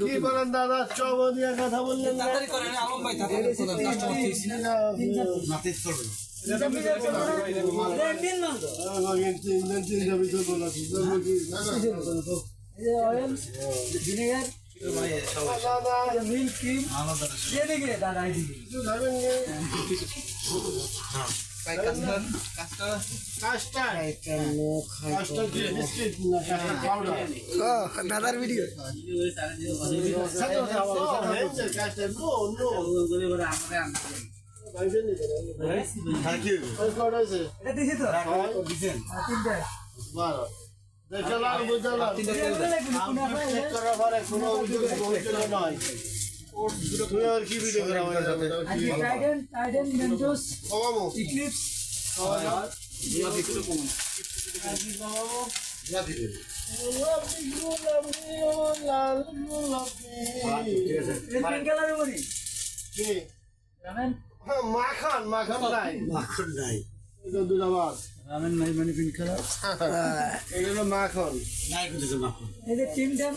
কি বলেন দাদা? চব দিয়ে কথা বললেন? দাদা, দাদা, মিল্ক ক্রিম দিয়ে দিকে দাদা দাদার ভিডিও সাথে সাথে আবার সাথে হয়েছে কাস্টার্ড। No, no। ভাইবেন নি কেন? তাহলে কি হইব ওই কটা হয়েছে? এটা দিছি তো দিছেন বারো। দেখালাম, বুঝালাম। চেক করার পরে কোনো অভিযোগ নয়। তুমি আর কি ভিডিও করা আমার সাথে? আজকে টাইডেন টাইডেন মেন্টোস কমাবো। ইক্লিপস কমাবো। দিয়া দিবে গোলাপি, গোলাপি, ও লাল গোলাপি। ঠিক আছে এই পিঙ্ক কালারের বড়ি কি? রামেন হ্যাঁ, মাখন মাখন নাই মাখন নাই এটা দুটা মাছ রামেন নাই মানে পিঙ্ক কালার এটা হলো মাখন নাই মাখন এই যে টিম ড্যাম